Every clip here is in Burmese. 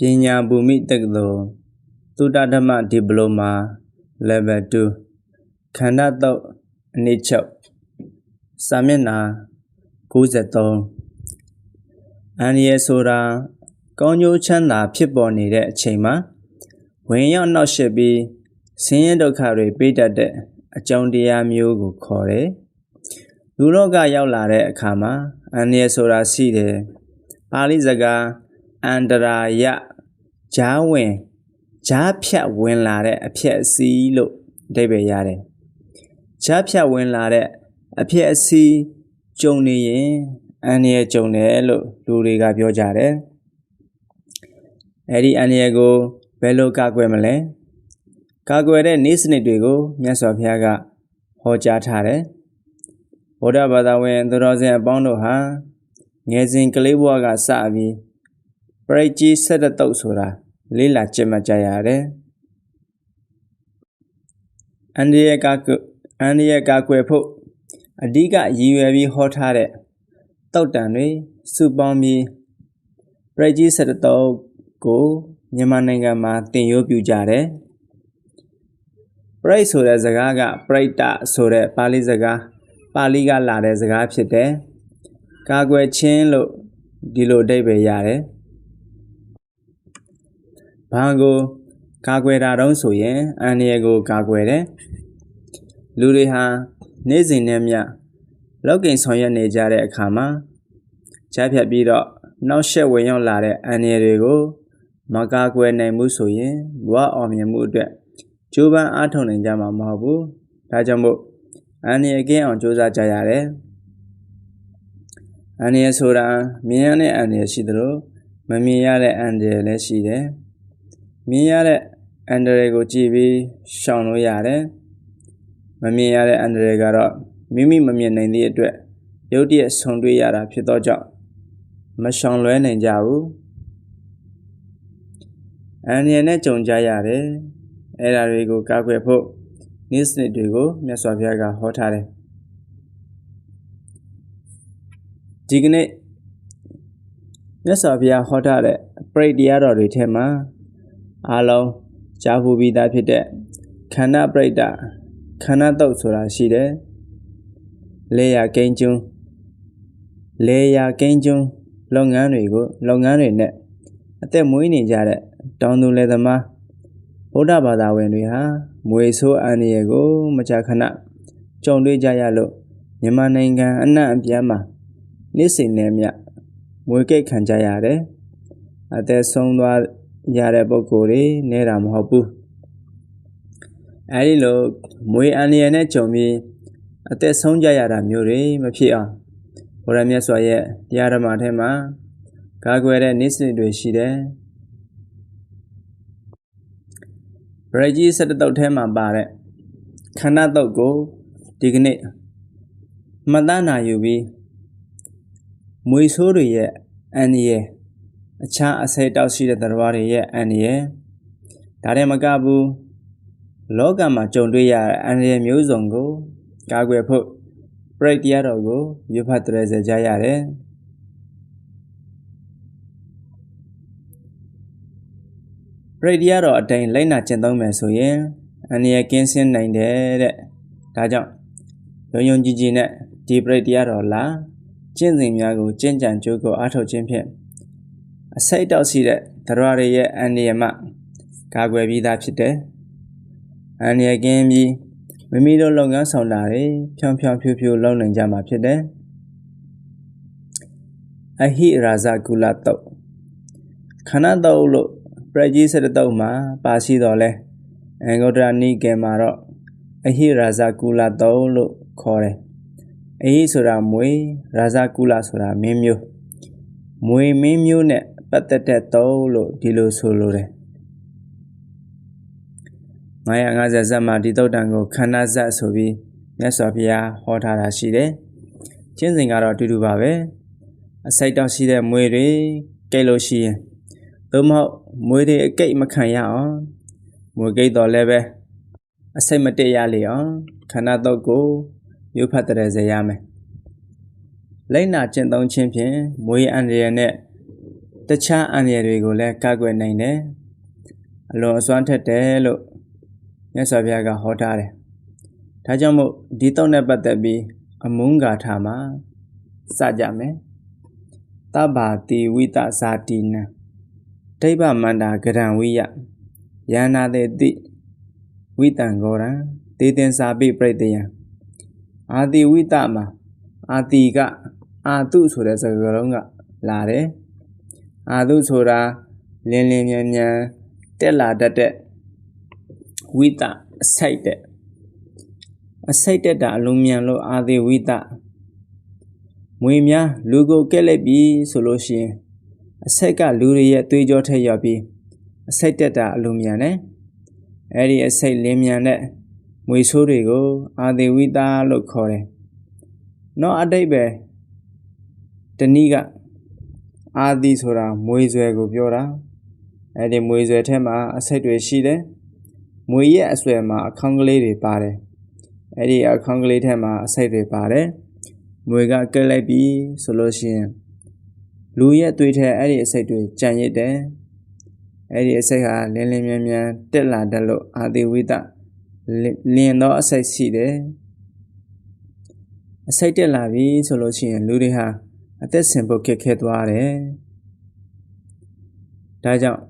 ပညာဘူမိတက္ကသိုလ်သုတဓမ္မဒီပလိုမာ level 2ခန္ဓာတုတ်အနည်းချုပ်စာမျက်နှာ93အန်ရဆိုတာကောင်းကျိုးချမ်းသာဖြစ်ပေါ်နေတဲ့အချိန်မှာဝင်ရောက်နှောက်ယှက်ပြီးဆင်းရဲဒုက္ခတွေပေးတတ်တဲ့အကြောင်းတရားမျိုးကိုခေါ်တယ်လူလောကရောက်လာတဲ့အခါမှာအန်ရဆိုတာရှိတယ်ပါဠိစကားအန္တရာယ ဂျားဝင်ဂျားဖြတ်ဝင်လာတဲ့အဖြစ်အစည်းလို့အဓိပ္ပာယ်ရတယ်ဂျားဖြတ်ဝင်လာတဲ့အဖြစ်အစည်းကြုံနေရင်အန္တရာယ်ကြုံတယ်လို့လူတွေကပြောကြတယ်အဲ့ဒီအန္တရာယ်ကိုဘယ်လိုကာကွယ်မလဲကာကွယ်တဲ့နေ့စနစ်တွေကိုမြတ်စွာဘုရားကဟောကြားထားတယ်ဗုဒ္ဓဘာသာဝင်သူတော်စင်အပေါင်းတို့ဟာငယ်စဉ်ကလေးဘဝကစပြီး ပရိတ်ကြီးဆက်တဲ့တုတ်ဆိုတာလေးလာကြက်မှတ်ကြရတယ်အန္တရာယ်ကာကွယ်အန္တရာယ်ကာကွယ်ဖို့အဓိကရည်ရွယ်ပြီးဟောထားတဲ့တောက်တန်တွေစုပေါင်းပြီးပရိတ်ကြီးဆက်တဲ့တုတ်ကိုမြန်မာနိုင်ငံမှာတင်ရိုးပြကြတယ်ပရိတ်ဆိုတဲ့စကားကပရိတ်တဆိုတဲ့ပါဠိစကားပါဠိကလာတဲ့စကားဖြစ်တယ်ကာကွယ်ခြင်းလို့ဒီလိုအဓိပ္ပာယ်ရတယ် ဘာကိုကာကွယ်တာတုံးဆိုရင်အန္တရာယ်ကိုကာကွယ်တယ်လူတွေဟာနေ့စဉ်နဲ့မျှလောက်ကိန်ဆောင်ရွက်နေကြတဲ့အခါမှာကြားဖြတ်ပြီးတော့နောက်ရှက်ဝင်ရောက်လာတဲ့အန္တရာယ်တွေကိုမကာကွယ်နိုင်မှုဆိုရင်ဘဝအောင်မြင်မှုအတွက်ကြိုးပမ်းအားထုတ်နိုင်ကြမှာမဟုတ်ဘူးဒါကြောင့်မို့အန္တရာယ်ကင်းအောင်ကြိုးစားကြရတယ်အန္တရာယ်ဆိုတာမြင်ရတဲ့အန္တရာယ်ရှိသလိုမမြင်ရတဲ့အန္တရာယ်လည်းရှိတယ် မြင်ရတဲ့အန္တရာယ်ကိုကြည့်ပြီးရှောင်လို့ရတယ်မမြင်ရတဲ့အန္တရာယ်ကတော့မိမိမမြင်နိုင်သည့်အတွက်ရုတ်တရက်ဆုံတွေ့ရတာဖြစ်သောကြောင့်မရှောင်လွဲနိုင်ကြဘူးအန္တရာယ်နဲ့ကြုံကြရတယ်အဲ့ဒါတွေကိုကာကွယ်ဖို့နေ့စနစ်တွေကိုမြတ်စွာဘုရားကဟောထားတယ်ဒီကနေ့မြတ်စွာဘုရားဟောထားတဲ့ပရိတရားတော်တွေထဲမှာ အားလုံးကြားဖို့ပြီးသားဖြစ်တဲ့ခန္ဓာပရိဒခန္ဓာတုတ်ဆိုတာရှိတယ်လေယာကိန်းကျွန်းလေယာကိန်းကျွန်းလုပ်ငန်းတွေကိုလုပ်ငန်းတွေနဲ့အသက်မွေးနေကြတဲ့တောင်သူလယ်သမားဗုဒ္ဓဘာသာဝင်တွေဟာမွေဆိုးအန္တရာယ်ကိုမကြာခဏကြုံတွေ့ကြရလို့မြန်မာနိုင်ငံအနှံ့အပြားမှာနေ့စဉ်နဲ့မျှမွေကိတ်ခံကြရတယ်အသက်ဆုံးသွား ရတဲ့ပုံကိုယ်တွေနေတာမဟုတ်ဘူးအဲဒီလိုမွေအန္တရာယ်နဲ့ကြုံပြီးအသက်ဆုံးကြရတာမျိုးတွေမဖြစ်အောင်ဘုရားမြတ်စွာရဲ့တရားဓမ္မထဲမှာကာကွယ်တဲ့နေ့စဉ်တွေရှိတယ်ဗရကြီးစတတုတ်ထဲမှာပါတဲ့ခန္ဓာတုတ်ကိုဒီကနေ့မတန်းနာယူပြီးမွေဆိုးတွေရဲ့အန္တရာယ် အခြားအစိတ်တောက်ရှိတဲ့တရားတွေရဲ့အန္တရာယ်ဒါတည်းမကဘူးလောကမှာကြုံတွေ့ရတဲ့အန္တရာယ်မျိုးစုံကိုကာကွယ်ဖို့ပရိတ်တရားတော်ကိုရွတ်ဖတ်တရစေကြရတယ်ပရိတ်တရားတော်အတိုင်းလိုက်နာကျင့်သုံးမယ်ဆိုရင်အန္တရာယ်ကင်းစင်နိုင်တယ်တဲ့ဒါကြောင့်ယုံယုံကြည်ကြည်နဲ့ဒီပရိတ်တရားတော်လာကျင့်စဉ်များကိုကျင့်ကြံကြိုးကိုအားထုတ်ခြင်းဖြင့် အစိတ်တောက်ရှိတဲ့တရားတွေရဲ့အန္တရာယ်မှကာကွယ်ပြီးသားဖြစ်တယ်။အန္တရာယ်ကင်းပြီးမိမိတို့လုပ်ငန်းဆောင်တာတွေဖြောင်ဖြောင်ဖြူဖြူလုပ်နိုင်ကြမှာဖြစ်တယ်။အဟိရာဇကုလတုတ်ခန္ဓာတုတ်လို့ပရကြီးစတတုတ်မှာပါရှိတော်လဲအင်္ဂုတ္တရနိကေမှာတော့အဟိရာဇကုလတုတ်လို့ခေါ်တယ်။အဟိဆိုတာမွေရာဇကုလဆိုတာမင်းမျိုးမွေမင်းမျိုးနဲ့ ပတ်သက်တဲ့တုတ်လို့ဒီလိုဆိုလိုတယ်950ဇတ်မှာဒီတုတ်တန်ကိုခန္ဓာဇတ်ဆိုပြီးမြတ်စွာဘုရားဟောထားတာရှိတယ်။ကျင့်စဉ်ကတော့အတူတူပါပဲ။အစိတ်တောက်ရှိတဲ့မွေတွေကိတ်လို့ရှိရင်သို့မဟုတ်မွေတွေအကိတ်မခံရအောင်မွေကိတ်တော်လည်းပဲအစိတ်မတည့်ရလေအောင်ခန္ဓာတုတ်ကိုမြို့ဖတ်တဲ့စေရမယ်။လိမ့်နာကျင့်သုံးခြင်းဖြင့်မွေအန္တရာယ်နဲ့ တခြားအန္တရာယ်တွေကိုလည်းကာကွယ်နိုင်တယ်အလွန်အစွမ်းထက်တယ်လို့မြတ်စွာဘုရားကဟောထားတယ်ဒါကြောင့်မို့ဒီတော့နဲ့ပတ်သက်ပြီးအမုန်းဂါထာမှာစကြမယ်တဗ္ဗာတိဝိတဇာတိနံဒိဗ္ဗမန္တာကရံဝိယယန္နာတေတိဝိတံဂောရံဒေသင်္စာပိပရိတယံအာတိဝိတမှာအာတိကအာတုဆိုတဲ့စကားလုံးကလာတယ် အာတုဆိုတာလင်းလင်းမြန်မြန်တက်လာတတ်တဲ့ဝိတအစိုက်တဲ့အစိုက်တက်တာအလုံးမြန်လို့အာတိဝိတမွေများလူကိုကက်လိုက်ပြီဆိုလို့ရှိရင်အဆက်ကလူတွေရဲ့သွေးကြောထက်ရောက်ပြီးအစိတ်တက်တာအလိုမြန်တယ်အဲ့ဒီအစိတ်လင်းမြန်တဲ့မွေဆိုးတွေကို အာသေဝိတာလို့ခေါ်တယ်နောက်အတိတ်ပဲတနည်းက အာသီဆိုတာမွေဆွဲကိုပြောတာအဲ့ဒီမွေဆွဲထဲမှာအစိတ်တွေရှိတယ်မွေရဲ့အဆွဲမှာအခန်းကလေးတွေပါတယ်အဲ့ဒီအခန်းကလေးထဲမှာအစိတ်တွေပါတယ်မွေကကက်လိုက်ပြီဆိုလို့ရှိရင်လူရဲ့သွေးထဲအဲ့ဒီအစိတ်တွေကြံရစ်တယ်အဲ့ဒီအစိတ်ဟာလင်းလင်းမြန်မြန်တက်လာတတ်လို့အာတိဝိတလင်းသောအစိတ်ရှိတယ်အစိတ်တက်လာပြီဆိုလို့ရှိရင်လူတွေဟာ အသက်ရှင်ဖို့ခက်ခဲသွားတယ်ဒါကြောင့်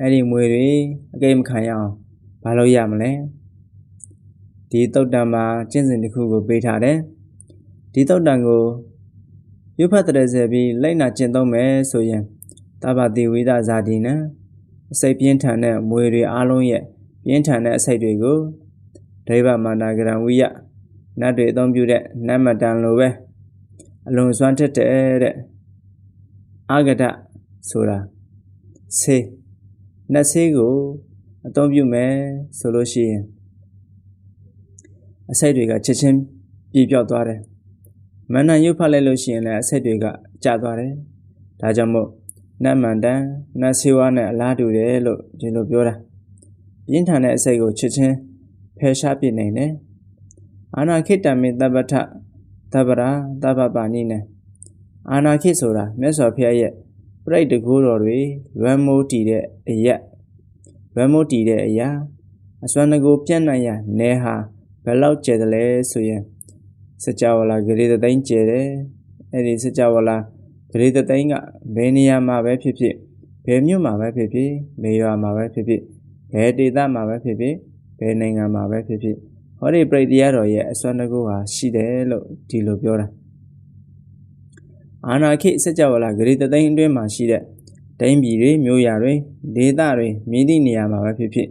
အဲ့ဒီမွေတွေအကိမခံရအောင်မလုပ်ရမလဲဒီတုတ်တံမှာကျင့်စဉ်တစ်ခုကိုပေးထားတယ်ဒီတုတ်တံကိုရုပ်ဖတ်တဲ့စေပြီးလိုက်နာကျင့်သုံးမယ်ဆိုရင်တဘာတိဝိဒဇာတိနံအစိတ်ပြင်းထန်တဲ့မွေတွေအားလုံးရဲ့ပြင်းထန်တဲ့အစိတ်တွေကိုဒိဗ္ဗမာနာဂရံဝိယနတ်တွေအသုံးပြုတဲ့နတ်မတန်လိုပဲ အလွန်စွမ်းထက်တဲ့အာဂဒဆိုတာဆေးနတ်ဆေးကိုအသုံးပြုမယ်ဆိုလို့ရှိရင်အစိတ်တွေကချက်ချင်းပြေပြောက်သွားတယ်မန္တန်ရုပ်ဖတ်လိုက်လို့ရှိရင်လည်းအဆက်တွေကကျသွားတယ်။ဒါကြောင့်မို့နတ်မန္တန်နတ်ဆေးဝါးနဲ့အလားတူတယ်လို့ဒီလိုပြောတာ။ပြင်းထန်တဲ့အစိတ်ကိုချစ်ချင်းဖယ်ရှားပြနိုင်တယ်။အာနာခိတမေတပ္ပထ တပ္ပရာတပ္ပပါဏိနဲ့အာနာခိဆိုတာမြတ်စွာဘုရားရဲ့ပြိတ္တကိုးတော်တွေလွမ်းမိုးတည်တဲ့အရက်လွမ်းမိုးတည်တဲ့အရာအစွမ်းတကူပြန့်နိုင်ရနဲဟာဘယ်လောက်ကျယ်တယ်လဲဆိုရင်စကြဝဠာဂရေတသိန်းကျဲတယ်အဲ့ဒီစကြဝဠာဂရေတသိန်းကဘယ်နေရာမှာပဲဖြစ်ဖြစ်ဘယ်မြို့မှာပဲဖြစ်ဖြစ်ဘယ်ရွာမှာပဲဖြစ်ဖြစ်ဘယ်ဒေသမှာပဲဖြစ်ဖြစ်ဘယ်နိုင်ငံမှာပဲဖြစ်ဖြစ် ဟောဒီပြိတ္တရားတော်ရဲ့အစွမ်းတကူဟာရှိတယ်လို့ဒီလိုပြောတာအာနာခိစကြဝဠာဂရေတသိန်းအတွင်းမှာရှိတဲ့တိုင်းပြည်တွေမြို့ရွာတွေဒေသတွေမြည်သည့်နေရာမှာပဲဖြစ်ဖြစ်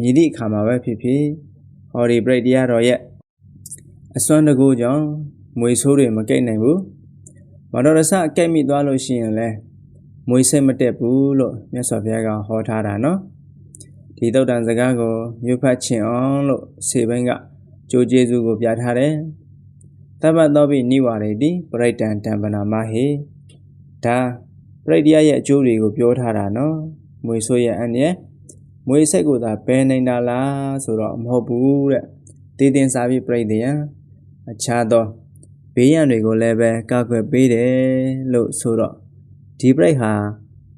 မြည်သည့်အခါမှာပဲဖြစ်ဖြစ်ဟောဒီပြိတ္တရားတော်ရဲ့အစွမ်းတကူကြောင့်မွေဆိုးတွေမကိတ်နိုင်ဘူးမတော်ရဆအကိတ်မိသွားလို့ရှိရင်လည်းမွေစိတ်မတက်ဘူးလို့မြတ်စွာဘုရားကဟောထားတာနော် ဒီတုတ်တန်စကားကိုမြို့ဖတ်ချင်အောင်လို့စေဘင်းကကြိုးကျေးဇူးကိုပြထားတယ်တပ္ပသောပိနိဝရတိပရိတံတံပနာမဟေဒါပရိတရားရဲ့အကျိုးတွေကိုပြောထားတာနော်မွေဆိုးရဲ့အန်ရဲ့မွေစိတ်ကိုသာဘယ်နိုင်တာလားဆိုတော့မဟုတ်ဘူးတဲ့တည်တင်စားပြီးပြိတ္တယံအခြားသောဘေးရန်တွေကိုလည်းပဲကာကွယ်ပေးတယ်လို့ဆိုတော့ဒီပြိတ်ဟာ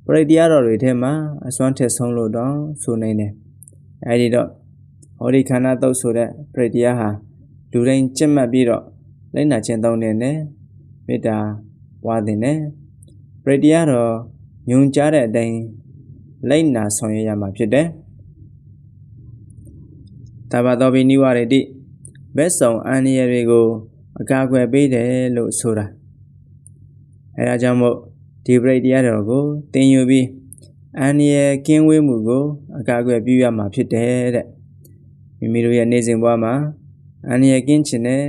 ပရိတရားတော်တွေထဲမှာအစွမ်းထက်ဆုံးလို့တော့ဆိုနေတယ်အဲဒီတော့ဟောဒီခန္ဓာတုတ်ဆိုတဲ့ပရိတရားဟာလူတိုင်းကြက်မှတ်ပြီးတော့လိုက်နာခြင်းသုံးတယ်နဲ့မေတ္တာဝါသင်တယ်ပရိတရားတော်ညွန်ကြားတဲ့အတိုင်းလိုက်နာဆောင်ရွက်ရမှာဖြစ်တယ်တဘာတော်ဘိနိဝရတိဘက်ဆောင်အန္တရာယ်တွေကို အကာအကွယ်ပေးတယ်လို့ဆိုတာအဲဒါကြောင့်မို့ ဒီပရိတရားတော်ကိုသင်ယူပြီးအန္တရာယ်ကင်းဝေးမှုကိုအကာအကွယ်ပြုရမှာဖြစ်တယ်တဲ့မိမိတို့ရဲ့နေစဉ်ဘဝမှာအန္တရာယ်ကင်းခြင်းနဲ့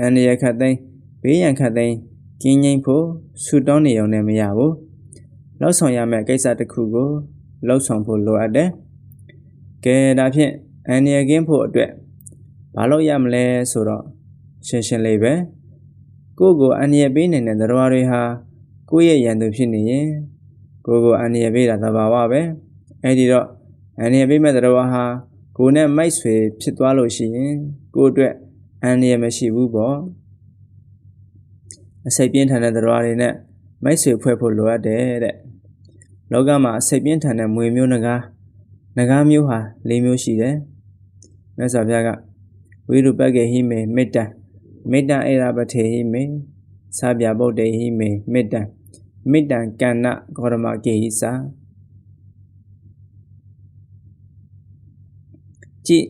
အန္တရာယ်ခတ်သိမ်းဘေးရန်ခတ်သိမ်းကင်းငြိမ်းဖို့ဆူတောင်းနေုံနဲ့မရဘူးလောက်ဆောင်ရမယ့်ကိစ္စတစ်ခုကိုလောက်ဆောင်ဖို့လိုအပ်တယ်ကဲဒါဖြင့်အန္တရာယ်ကင်းဖို့အတွက်ဘာလို့ရမလဲဆိုတော့ရှင်းရှင်းလေးပဲကိုယ့်ကိုအန္တရာယ်ပေးနေတဲ့သတ္တဝါတွေဟာ ကိုယ့်ရဲ့ရန်သူဖြစ်နေရင်ကိုယ့်ကိုအန္တရာယ်ပေးတာသဘာဝပဲအဲ့ဒီတော့အန္တရာယ်ပေးမဲ့သတ္တဝါဟာကိုယ်နဲ့မိုက်ဆွေဖြစ်သွားလို့ရှိရင်ကိုယ့်အတွက်အန္တရာယ်မရှိဘူးပေါ့အစိတ်ပြင်းထန်တဲ့သတ္တဝါတွေနဲ့မိုက်ဆွေဖွဲ့ဖို့လိုအပ်တယ်တဲ့လောကမှာစိတ်ပြင်းထန်တဲ့မွေမျိုးနဂါးနဂါးမျိုးဟာ၄မျိုးရှိတယ်မြတ်စွာဘုရားကဝိရုပကေဟိမေမေတ္တမေတ္တအေရပထေဟိမေသာဗျာဗုဒ္ဓေဟိမေမေတ္တ မေတ္တကဏ္ဏဂေါရမကေဟိစာကြည့်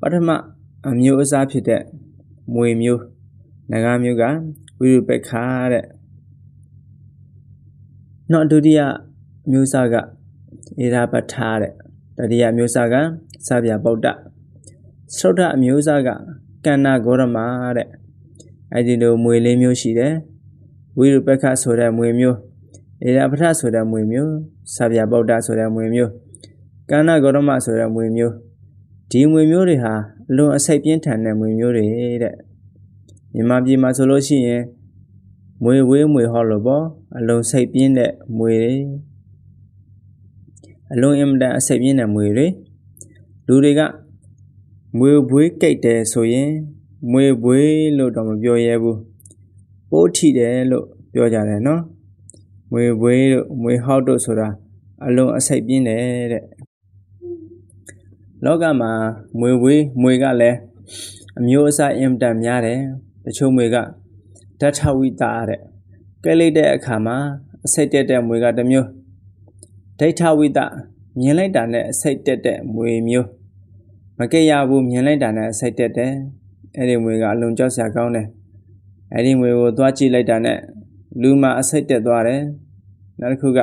ပထမအမျိုးအစားဖြစ်တဲ့မွေမျိုးနဂါးမျိုးကဝိရုပခါတဲ့နောက်ဒုတိယမျိုးစားကဧရာပထာတဲ့တတိယမျိုးစားကသဗျာဗုဒ္ဓသုဒ္ဓအမျိုးစားကကန္နာဂေါရမတဲ့အဲ့ဒီလိုမွေလေးမျိုးရှိတယ် ဝိရုပခဆိုတဲ့မွေမျိုးဧရာပထဆိုတဲ့မွေမျိုးသဗျာဗုဒ္ဓဆိုတဲ့မွေမျိုးကန္နာဂေါရမဆိုတဲ့မွေမျိုးဒီမွေမျိုးတွေဟာအလွန်အစိတ်ပြင်းထန်တဲ့မွေမျိုးတွေတဲ့မြန်မာပြည်မှာဆိုလို့ရှိရင်မွေဝေးမွေဟောလို့ပေါ့အလွန်စိတ်ပြင်းတဲ့မွေတွေအလွန်အင်မတန်အစိတ်ပြင်းတဲ့မွေတွေလူတွေကမွေဘွေးကိတ်တယ်ဆိုရင်မွေဘွေးလို့တော့မပြောရဲဘူး ပိုးထိတယ်လို့ပြောကြတယ်နော်မွေဘွေးတို့မွေဟောက်တို့ဆိုတာအလွန်အစိတ်ပြင်းတယ်တဲ့လောကမှာမွေဝေးမွေကလည်းအမျိုးအစားအင်မတန်များတယ်တချို့မွေကဓာတ်ထဝိတာတဲ့ကဲလိုက်တဲ့အခါမှာအစိတ်တက်တဲ့မွေကတစ်မျိုးဒိဋ္ဌဝိတမြင်လိုက်တာနဲ့အစိတ်တက်တဲ့မွေမျိုးမကဲရဘူးမြင်လိုက်တာနဲ့အစိတ်တက်တယ်အဲ့ဒီမွေကအလွန်ကြောက်စရာကောင်းတယ် အဲ့ဒီမွေကိုသွားကြည့်လိုက်တာနဲ့လူမှာအစိတ်တက်သွားတယ်နောက်တစ်ခုက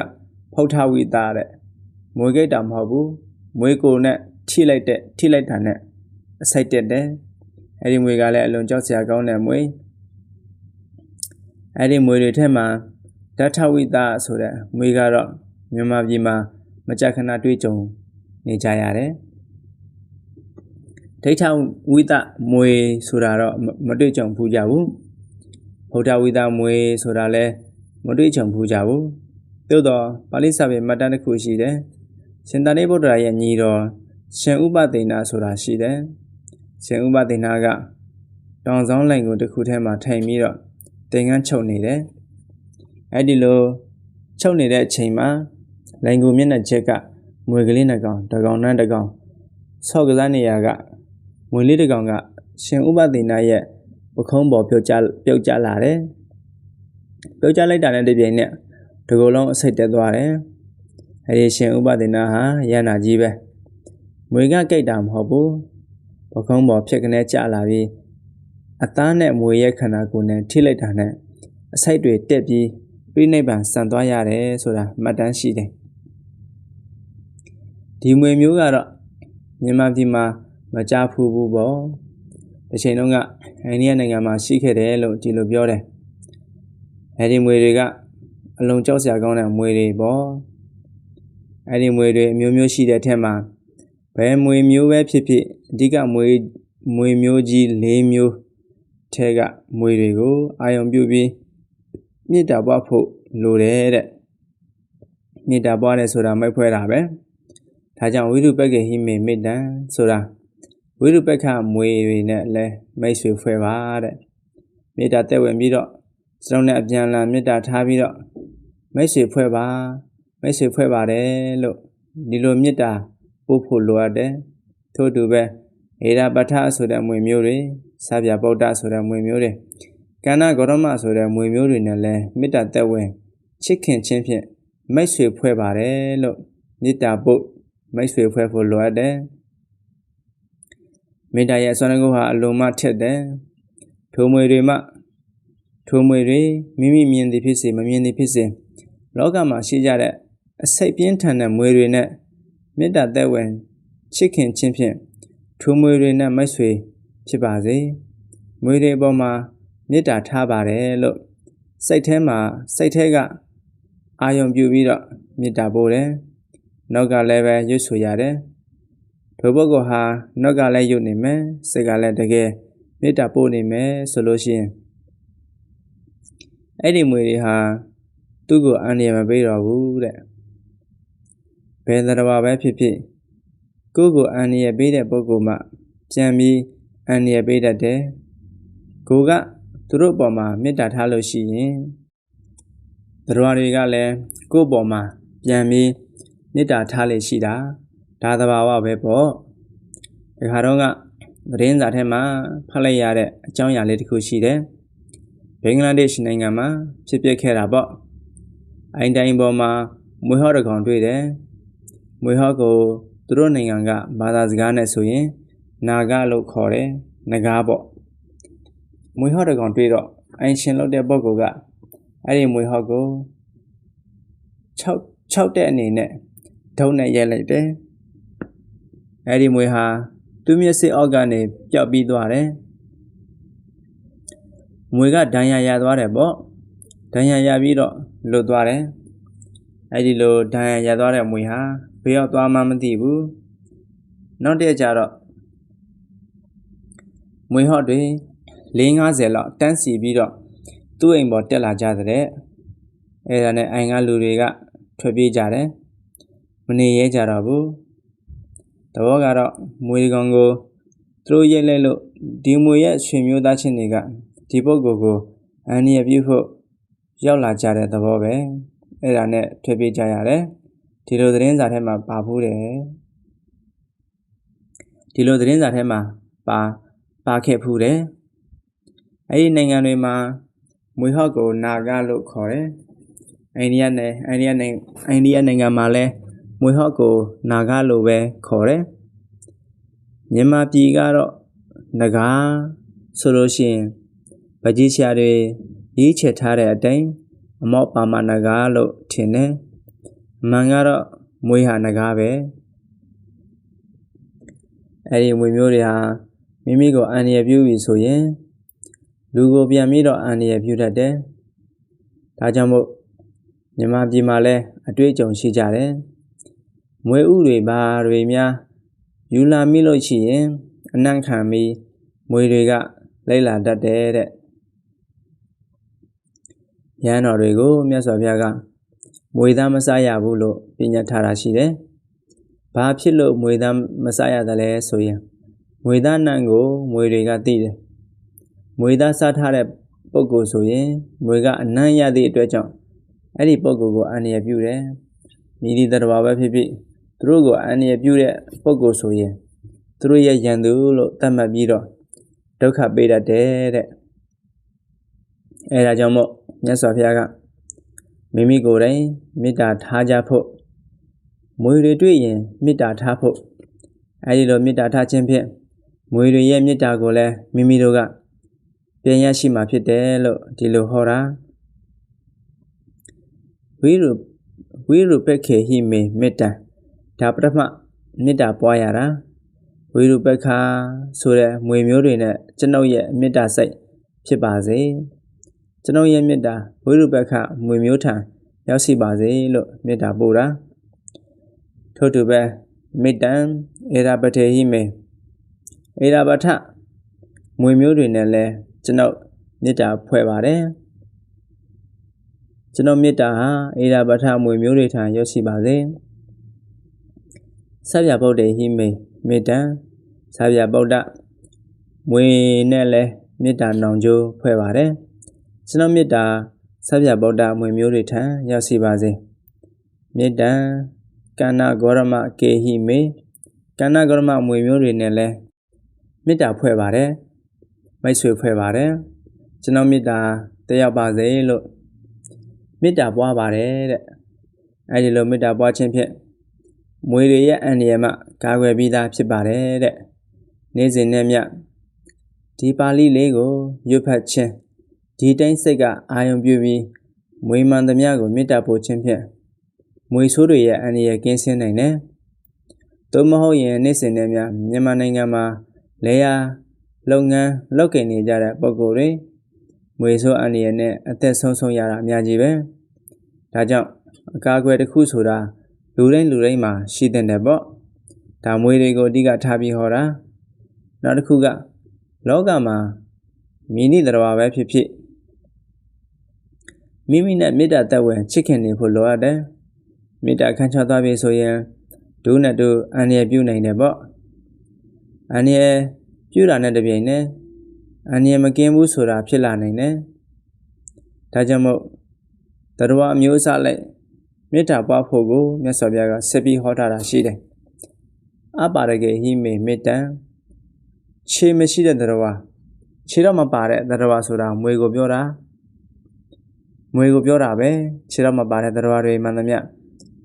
ဖုတ်ထဝိတတဲ့မွေကိတ်တာမဟုတ်ဘူးမွေကိုနဲ့ထိလိုက်တဲ့ထိလိုက်တာနဲ့အစိတ်တက်တယ်အဲ့ဒီမွေကလည်းအလွန်ကြောက်စရာကောင်းတဲ့မွေအဲ့ဒီမွေတွေထက်မှာဓာတ်ထဝိတဆိုတဲ့မွေကတော့မြန်မာပြည်မှာမကြခဏတွေ့ကြုံနေကြရတယ်ဒိဋ္ဌဝိတမွေဆိုတာတော့မတွေ့ကြုံဘူးကြဘူး ဗုဒ္ဓဝိတမွေဆိုတာလည်းမတွေ့ကြုံဘူးကြဘူးသို့တော့ပါဠိစာပေမှတ်တမ်းတစ်ခုရှိတယ်ရှင်သာရိပုတ္တရာရဲ့ညီတော်ရှင်ဥပဒေနာဆိုတာရှိတယ်ရှင်ဥပဒေနာကတောင်ဆောင်လိုင်ကိုတစ်ခုထဲမှာထိုင်ပြီးတော့တင်ငန်းချုပ်နေတယ်အဲ့ဒီလိုချုပ်နေတဲ့အချိန်မှာလိုင်ကိုမျက်နှာချက်ကမွေကလေးနှကောင်တကောင်နှန်းတကောင်ဆော့ကစားနေရကမွေလေးတကောင်ကရှင်ဥပဒေနာရဲ့ ပခုံးပေါ်ပြုတ်ကျပြုတ်ကျလာတယ်ပြုတ်ကျလိုက်တာနဲ့တပြိုင်နက်တကူလုံးအစိတ်တက်သွားတယ်အဲဒီရှင်ဥပဒေနာဟာရန်နာကြီးပဲမွေကကြိတ်တာမဟုတ်ဘူးပခုံးပေါ်ဖြစ်ကနေကျလာပြီးအသားနဲ့မွေရဲ့ခန္ဓာကိုယ်နဲ့ထိလိုက်တာနဲ့အစိတ်တွေတက်ပြီးပြိနိဗ္ဗာန်ဆန်သွားရတယ်ဆိုတာမှတ်တမ်းရှိတယ်ဒီမွေမျိုးကတော့မြန်မာပြည်မှာမကြဖူးဘူးပေါ့ တစ်ချိန်လုံးကအိန္ဒိယနိုင်ငံမှာရှိခဲ့တယ်လို့ဒီလိုပြောတယ်အဲဒီမွေတွေကအလုံးကြောက်စရာကောင်းတဲ့မွေတွေပေါ့အဲဒီမွေတွေအမျိုးမျိုးရှိတဲ့အထက်မှာဘယ်မွေမျိုးပဲဖြစ်ဖြစ်အဓိကမွေမွေမျိုးကြီး၄မျိုးထဲကမွေတွေကိုအာယုံပြုပြီးမြစ်တာပွားဖို့လိုတယ်တဲ့မြစ်တာပွားတယ်ဆိုတာမိုက်ဖွဲတာပဲဒါကြောင့်ဝိရုပက္ခေဟိမေမေတ္တံဆိုတာ ဝိရုပက္ခမွေတွေနဲ့လဲမိတ်ဆွေဖွဲ့ပါတဲ့မေတ္တာတက်ဝင်ပြီးတော့စလုံးနဲ့အပြန်လာမေတ္တာထားပြီးတော့မိတ်ဆွေဖွဲ့ပါမိတ်ဆွေဖွဲ့ပါတယ်လို့ဒီလိုမေတ္တာပို့ဖို့လိုအပ်တယ်ထို့တူပဲဧရာပဋ္ဌဆိုတဲ့မွေမျိုးတွေစာပြဗုဒ္ဓဆိုတဲ့မွေမျိုးတွေကန္နာဂေါရမဆိုတဲ့မွေမျိုးတွေနဲ့လဲမေတ္တာတက်ဝင်ချစ်ခင်ချင်းဖြင့်မိတ်ဆွေဖွဲ့ပါတယ်လို့မေတ္တာပို့မိတ်ဆွေဖွဲ့ဖို့လိုအပ်တယ် မေတ္တာရဲ့အစွမ်းကုန်ဟာအလုံးမထက်တယ်ထိုမွေတွေမှထိုမွေတွေမိမိမြင်သည်ဖြစ်စေမမြင်သည်ဖြစ်စေလောကမှာရှိကြတဲ့အစိတ်ပြင်းထန်တဲ့မွေတွေနဲ့မေတ္တာသက်ဝင်ချစ်ခင်ခြင်းဖြင့်ထိုမွေတွေနဲ့မိတ်ဆွေဖြစ်ပါစေမွေတွေအပေါ်မှာမေတ္တာထားပါတယ်လို့စိတ်ထဲမှာစိတ်ထဲကအာယုံပြုပြီးတော့မေတ္တာပို့တယ်နောက်ကလည်းပဲရွတ်ဆိုရတယ် ထိုပုဂ္ဂိုလ်ဟာနောက်ကလည်းရွတ်နေမယ်စိတ်ကလည်းတကယ်မေတ္တာပို့နေမယ်ဆိုလို့ရှိရင်အဲ့ဒီမွေတွေဟာသူ့ကိုအန္တရာယ်မပေးတော့ဘူးတဲ့ဘယ်သတ္တဝါပဲဖြစ်ဖြစ်ကိုယ့်ကိုအန္တရာယ်ပေးတဲ့ပုဂ္ဂိုလ်မှကြံပြီးအန္တရာယ်ပေးတတ်တယ်ကိုကသူတို့အပေါ်မှာမေတ္တာထားလို့ရှိရင်တော်တွေကလည်းကိုယ့်ပေါ်မှာပြန်ပြီးမေတ္တာထားလေရှိတာ ဒါသဘာဝပဲပေါ့ဒီခါတော့ကသတင်းစာထဲမှာဖတ်လိုက်ရတဲ့အကြောင်းအရာလေးတစ်ခုရှိတယ်ဘင်္ဂလားဒေ့ရှ်နိုင်ငံမှာဖြစ်ပျက်ခဲ့တာပေါ့အိုင်တိုင်းပေါ်မှာမွေဟော့တကောင်တွေ့တယ်မွေဟော့ကိုသူတို့နိုင်ငံကဘာသာစကားနဲ့ဆိုရင် နာဂလို့ခေါ်တယ်နဂါးပေါ့မွေဟော့တကောင်တွေ့တော့အိုင်ရှင်လုပ်တဲ့ပုဂ္ဂိုလ်ကအဲ့ဒီမွေဟော့ကို6 6တဲ့အနေနဲ့ဒုံနဲ့ရိုက်လိုက်တယ် အဲ့ဒီမွေဟာသူ့မျက်စိအောက်ကနေပျောက်ပြီးသွားတယ်မွေကဒဏ်ရာရသွားတယ်ပေါ့ဒဏ်ရာရပြီးတော့လွတ်သွားတယ်အဲ့ဒီလိုဒဏ်ရာရသွားတဲ့မွေဟာဘယ်ရောက်သွားမှမသိဘူးနောက်တစ်ရက်ကျတော့မွေဟော့တွေ450လောက်တန်းစီပြီးတော့သူ့အိမ်ပေါ်တက်လာကြတဲ့အဲ့ဒါနဲ့အိုင်ကလူတွေကထွက်ပြေးကြတယ်မနေရဲကြတော့ဘူး တဘောကတော့မွေကောင်ကိုသူတို့ရိတ်လိုက်လို့ဒီမွေရဲ့ဆွေမျိုးသားချင်းတွေကဒီပုဂ္ဂိုလ်ကိုအန္တရာယ်ပြုဖို့ရောက်လာကြတဲ့သဘောပဲအဲ့ဒါနဲ့ထွက်ပြေးကြရတယ်ဒီလိုသတင်းစာထဲမှာပါဖို့တယ်ဒီလိုသတင်းစာထဲမှာပါပါခဲ့ဖူးတယ်အဲ့ဒီနိုင်ငံတွေမှာမွေဟော့ကိုနာဂလို့ခေါ်တယ်အိန္ဒိယနဲ့အိန္ဒိယနိုင်ငံအိန္ဒိယနိုင်ငံမှာလဲ မွေဟော့ကိုနာဂလို့ပဲခေါ်တယ်မြန်မာပြည်ကတော့နဂါဆိုလို့ရှိရင်ဗကြီးရှာတွေရေးချက်ထားတဲ့အတိုင်းအမော့ပါမနဂါလို့ထင်တယ်မန်ကတော့မွေးဟာနဂါပဲအဲ့ဒီမွေမျိုးတွေဟာမိမိကိုအန္တရာယ်ပြုပြီဆိုရင်လူကိုပြန်ပြီးတော့အန္တရာယ်ပြုတတ်တယ်ဒါကြောင့်မို့မြန်မာပြည်မှာလည်းအတွေ့အကြုံရှိကြတယ်။ မွေဥတွေဘာတွေများယူလာမိလို့ရှိရင်အနံ့ခံပြီးမွေတွေကလိမ့်လာတတ်တယ်တဲ့။ရဟန်းတော်တွေကိုမြတ်စွာဘုရားကမွေသားမစားရဘူးလို့ပြညတ်ထားတာရှိတယ်။ဘာဖြစ်လို့မွေသားမစားရတယ်လဲဆိုရင်မွေသားနံကိုမွေတွေကသိတယ်။မွေသားစားထားတဲ့ပုဂ္ဂိုလ်ဆိုရင်မွေကအနံ့ရသည့်အတွက်ကြောင့်အဲ့ဒီပုဂ္ဂိုလ်ကိုအန္တရာယ်ပြုတယ်မိဒီတတော်ပဲဖြစ်ဖြစ် သူတို့ကိုအန္တရာယ်ပြုတဲ့ပုဂ္ဂိုလ်ဆိုရင်သူတို့ရဲ့ယံသူလို့သတ်မှတ်ပြီးတော့ဒုက္ခပေးတတ်တယ်တဲ့အဲဒါကြောင့်မို့မြတ်စွာဘုရားကမိမိကိုယ်တိုင်မေတ္တာထားကြဖို့မွေတွေတွေ့ရင်မေတ္တာထားဖို့အဲဒီလိုမေတ္တာထားခြင်းဖြင့်မွေတွေရဲ့မေတ္တာကိုလည်းမိမိတို့ကပြန်ရရှိမှာဖြစ်တယ်လို့ဒီလိုဟောတာဝိရုဝိရုပက္ခေဟိမေမေတ္တာ ဒါပထမမေတ္တာပွားရတာဝိရုပက္ခဆိုတဲ့မွေမျိုးတွေနဲ့ကျွန်ုပ်ရဲ့မေတ္တာစိတ်ဖြစ်ပါစေကျွန်ုပ်ရဲ့မေတ္တာဝိရုပက္ခမွေမျိုးထံရောက်ရှိပါစေလို့မေတ္တာပို့တာထို့တူပဲမေတ္တံဧရာပထေဟိမေဧရာပထမွေမျိုးတွေနဲ့လည်းကျွန်ုပ်မေတ္တာဖွဲ့ပါတယ်ကျွန်တော်မေတ္တာဟာအေရာပထမွေမျိုးတွေထံရောက်ရှိပါစေ ဆဗျာဗုဒ္ဓဟိမေမေတ္တံဆဗျာဗုဒ္ဓမွေနဲ့လဲမေတ္တာနောင်ကျိုးဖွဲ့ပါတယ်ကျွန်တော်မေတ္တာဆဗျာဗုဒ္ဓမွေမျိုးတွေထံရောက်ရှိပါစေမေတ္တံကန္နာဂေါရမကေဟိမေကန္နာဂေါရမမွေမျိုးတွေနဲ့လဲမေတ္တာဖွဲ့ပါတယ်မိတ်ဆွေဖွဲ့ပါတယ်ကျွန်တော်မေတ္တာတက်ရောက်ပါစေလို့မေတ္တာပွားပါတယ်တဲ့အဲဒီလိုမေတ္တာပွားခြင်းဖြင့် မွေတွေရဲ့အန္တရာယ်မှကာကွယ်ပြီးသားဖြစ်ပါတယ်တဲ့နေ့စဉ်နဲ့မြဒီပါဠိလေးကိုရွတ်ဖတ်ခြင်းဒီတိုင်းစိတ်ကအာယုံပြုပြီးမွေမှန်သမျှကိုမေတ္တာပို့ခြင်းဖြင့်မွေဆိုးတွေရဲ့အန္တရာယ်ကင်းစင်နိုင်တယ်။သို့မဟုတ်ရင်နေ့စဉ်နဲ့မြမြန်မာနိုင်ငံမှာလေယာလုပ်ငန်းလုပ်ကိုင်နေကြတဲ့ပုဂ္ဂိုလ်တွေငွေဆိုးအန္တရာယ်နဲ့အသက်ဆုံးဆုံးရတာအများကြီးပဲဒါကြောင့်အကာအကွယ်တစ်ခုဆိုတာ လူတိုင်းလူတိုင်းမှာရှိတဲ့တယ်ပေါ့ဒါမွေတွေကိုအဓိကထားပြီးဟောတာနောက်တစ်ခုကလောကမှာမိနိတော်ပဲဖြစ်ဖြစ်မိမိနဲ့မေတ္တာတက်ဝင်ချစ်ခင်နေဖို့လိုအပ်တယ်မေတ္တာခံချသွားပြီဆိုရင်ဒုနဲ့ဒုအန္တရာယ်ပြုနိုင်တယ်ပေါ့အန္တရာယ်ပြုတာနဲ့တပြိုင်နက်အန္တရာယ်မကင်းဘူးဆိုတာဖြစ်လာနိုင်တယ်။ဒါကြောင့်မို့တတရားအမျိုးအစားလိုက် မေတ္တာပွားဖို့ကိုမြတ်စွာဘုရားကဆက်ပြီးဟောထားတာရှိတယ်အပါရကေဟိမေမေတ္တံခြေမရှိတဲ့တရားခြေတော့မပါတဲ့တရားဆိုတာမွေကိုပြောတာမွေကိုပြောတာပဲခြေတော့မပါတဲ့တရားတွေမှန်သမျှ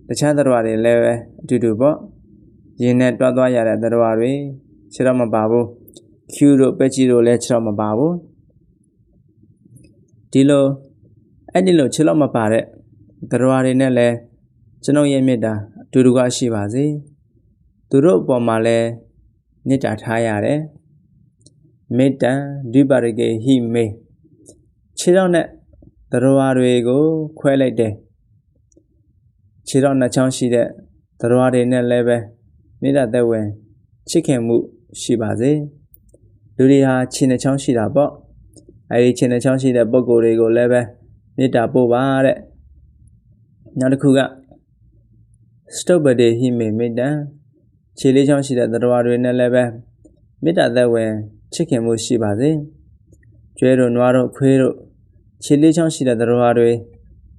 တခြားတရားတွေလည်းပဲအတူတူပေါ့ရင်နဲ့တွားသွားရတဲ့တရားတွေခြေတော့မပါဘူး Q တို့ပက်ကြီးတို့လည်းခြေတော့မပါဘူးဒီလိုအဲ့ဒီလိုခြေတော့မပါတဲ့ တရားတွေနဲ့လည်းကျွန်ုပ်ရဲ့မေတ္တာအတူတူကရှိပါစေသူတို့အပေါ်မှာလည်းမေတ္တာထားရတယ်မေတ္တံဒိပါရကေဟိမေခြေတော့နဲ့တရားတွေကိုခွဲလိုက်တယ်ခြေတော့နှစ်ချောင်းရှိတဲ့တရားတွေနဲ့လည်းပဲမေတ္တာသက်ဝင်ချစ်ခင်မှုရှိပါစေလူတွေဟာခြေနှစ်ချောင်းရှိတာပေါ့အဲဒီခြေနှစ်ချောင်းရှိတဲ့ပုံကိုယ်တွေကိုလည်းပဲမေတ္တာပို့ပါတဲ့ နောက်တစ်ခုကစတုပ္ပဒေဟိမေမေတ္တံခြေလေးချောင်းရှိတဲ့တရားတွေနဲ့လည်းပဲမေတ္တာသက်ဝင်ချစ်ခင်မှုရှိပါစေကျွဲတို့နွားတို့ခွေးတို့ခြေလေးချောင်းရှိတဲ့တရားတွေ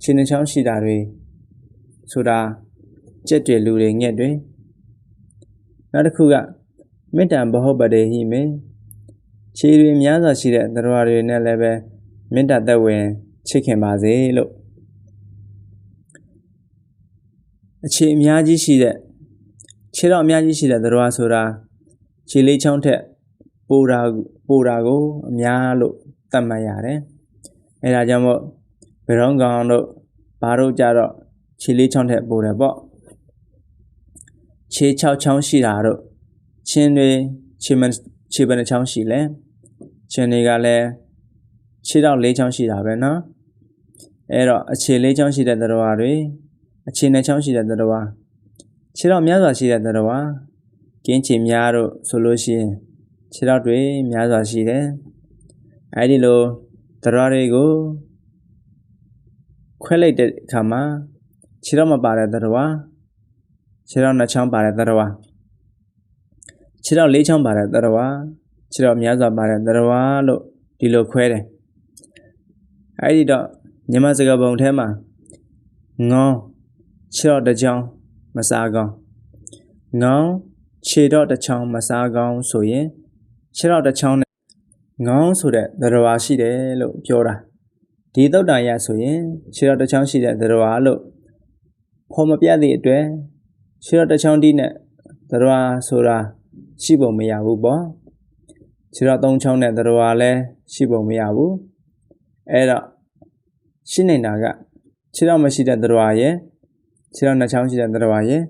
ခြေနှစ်ချောင်းရှိတာတွေဆိုတာကြက်တွေလူတွေငှက်တွေနောက်တစ်ခုကမေတ္တံဘဟုပဒေဟိမေခြေတွေများစွာရှိတဲ့တရားတွေနဲ့လည်းပဲမေတ္တာသက်ဝင်ချစ်ခင်ပါစေလို့ အခြေအများကြီးရှိတဲ့ခြေတော့အများကြီးရှိတဲ့တရားဆိုတာခြေလေးချောင်းထက်ပိုတာပိုတာကိုအများလို့သတ်မှတ်ရတယ်။အဲဒါကြောင့်မို့ဘယ်တော့ကောင်တို့ဘာတို့ကြတော့ခြေလေးချောင်းထက်ပိုတယ်ပေါ့။ခြေ6ချောင်းရှိတာတို့ချင်းတွေခြေမခြေဘယ်နှချောင်းရှိလဲ။ချင်းတွေကလည်းခြေတော့၄ချောင်းရှိတာပဲနော်။အဲတော့အခြေ၄ချောင်းရှိတဲ့တရားတွေ အခြေ၂ချောင်းရှိတဲ့တရားခြေတော့များစွာရှိတဲ့တရားကင်းချေများတို့ဆိုလို့ရှိရင်ခြေထောက်တွေများစွာရှိတယ်။အဲဒီလိုတရားတွေကိုခွဲလိုက်တဲ့အခါမှာခြေထောက်မပါတဲ့တရားခြေထောက်နှစ်ချောင်းပါတဲ့တရားခြေထောက်လေးချောင်းပါတဲ့တရားခြေထောက်များစွာပါတဲ့တရားလို့ဒီလိုခွဲတယ်။အဲဒီတော့ညီမစကားပုံထဲမှာငေါ ခြေထောက်တစ်ချောင်းမစားကောင်းငေါခြေထောက်တစ်ချောင်းမစားကောင်းဆိုရင်ခြေထောက်တစ်ချောင်းနဲ့ငေါင်းဆိုတဲ့သရဝါရှိတယ်လို့ပြောတာဒီသုတ်တန်ရဆိုရင်ခြေထောက်တစ်ချောင်းရှိတဲ့သရဝါလို့ဖော်မပြသည့်အတွက်ခြေထောက်တစ်ချောင်းတီးနဲ့သရဝါဆိုတာရှိပုံမရဘူးပေါ့ခြေထောက်သုံးချောင်းနဲ့သရဝါလည်းရှိပုံမရဘူးအဲ့တော့ရှိနေတာကခြေထောက်မရှိတဲ့သရဝါရဲ့ ခြေထောက်နှစ်ချောင်းရှိတဲ့သရဝါရဲ့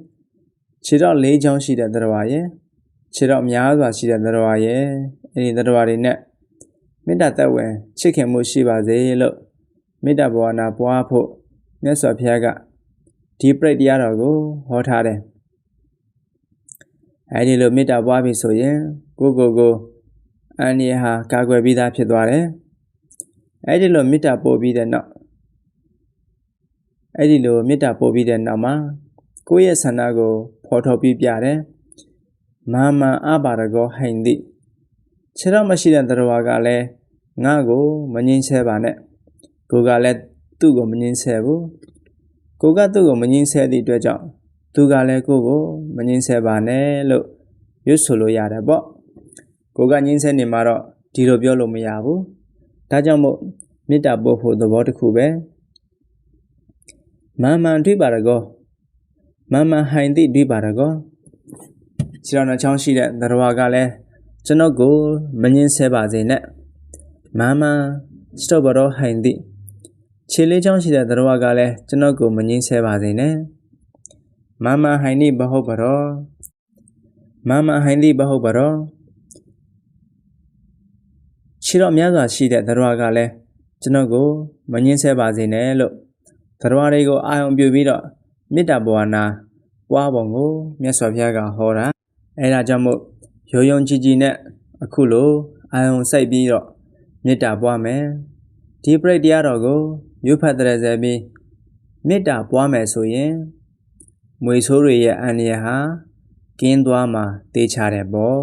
ခြေထောက်လေးချောင်းရှိတဲ့သရဝါရဲ့ခြေတော့များစွာရှိတဲ့သတ္တဝါရဲ့အဲ့ဒီသတ္တဝါတွေနဲ့မေတ္တာသက်ဝင်ချစ်ခင်မှုရှိပါစေလို့မေတ္တာဘာဝနာပွားဖို့မြတ်စွာဘုရားကဒီပြိတ်တရားတော်ကိုဟောထားတယ်အဲ့ဒီလိုမေတ္တာပွားပြီဆိုရင်ကိုကိုကိုအန္တရာယ်ဟာကာကွယ်ပြီးသားဖြစ်သွားတယ်အဲ့ဒီလိုမေတ္တာပို့ပြီးတဲ့နောက် အဲ့ဒီလိုမေတ္တာပို့ပြီးတဲ့နောက်မှာကိုယ့်ရဲ့ဆန္ဒကိုဖော်ထုတ်ပြီးပြတယ်မာမန်အပါရကောဟိန်တိခြေတော့မရှိတဲ့တရားကလည်းငါ့ကိုမငင်းဆဲပါနဲ့ကိုကလည်းသူ့ကိုမငင်းဆဲဘူးကိုကသူ့ကိုမငင်းဆဲသည့်အတွက်ကြောင့်သူကလည်းကိုကိုမငင်းဆဲပါနဲ့လို့ရွတ်ဆိုလို့ရတယ်ပေါ့ကိုကငင်းဆဲနေမှာတော့ဒီလိုပြောလို့မရဘူးဒါကြောင့်မို့မေတ္တာပို့ဖို့သဘောတစ်ခုပဲ မာမန်တွေ့ပါရကောမာမန်ဟိုင်တိတွေ့ပါရကောခြေတော်နှချောင်းရှိတဲ့သရဝါကလည်းကျွန်ုပ်ကိုမငင်းဆဲပါစေနဲ့မမစတော့ဘရောဟိုင်သည်ခြေလေးချောင်းရှိတဲ့သရဝါကလည်းကျွန်ုပ်ကိုမငင်းဆဲပါစေနဲ့မမဟိုင်နိဘဟုတ်ဘရောမမဟိုင်နိဘဟုတ်ဘရောခြေတော်များစွာရှိတဲ့သရဝါကလည်းကျွန်ုပ်ကိုမငင်းဆဲပါစေနဲ့လို့ သရဝါတွေကိုအာရုံပြုပြီးတော့မေတ္တာဘဝနာပွားပုံကိုမြတ်စွာဘုရားကဟောတာအဲဒါကြောင့်မို့ရုံရုံကြည်ကြည်နဲ့အခုလိုအာယုံစိုက်ပြီးတော့မေတ္တာပွားမယ်ဒီပရိတ်တရားတော်ကိုရွတ်ဖတ်တဲ့စေပြီးမေတ္တာပွားမယ်ဆိုရင်မွေဆိုးတွေရဲ့အန္တရာယ်ဟာကင်းသွားမှာတေးချတယ်ပေါ့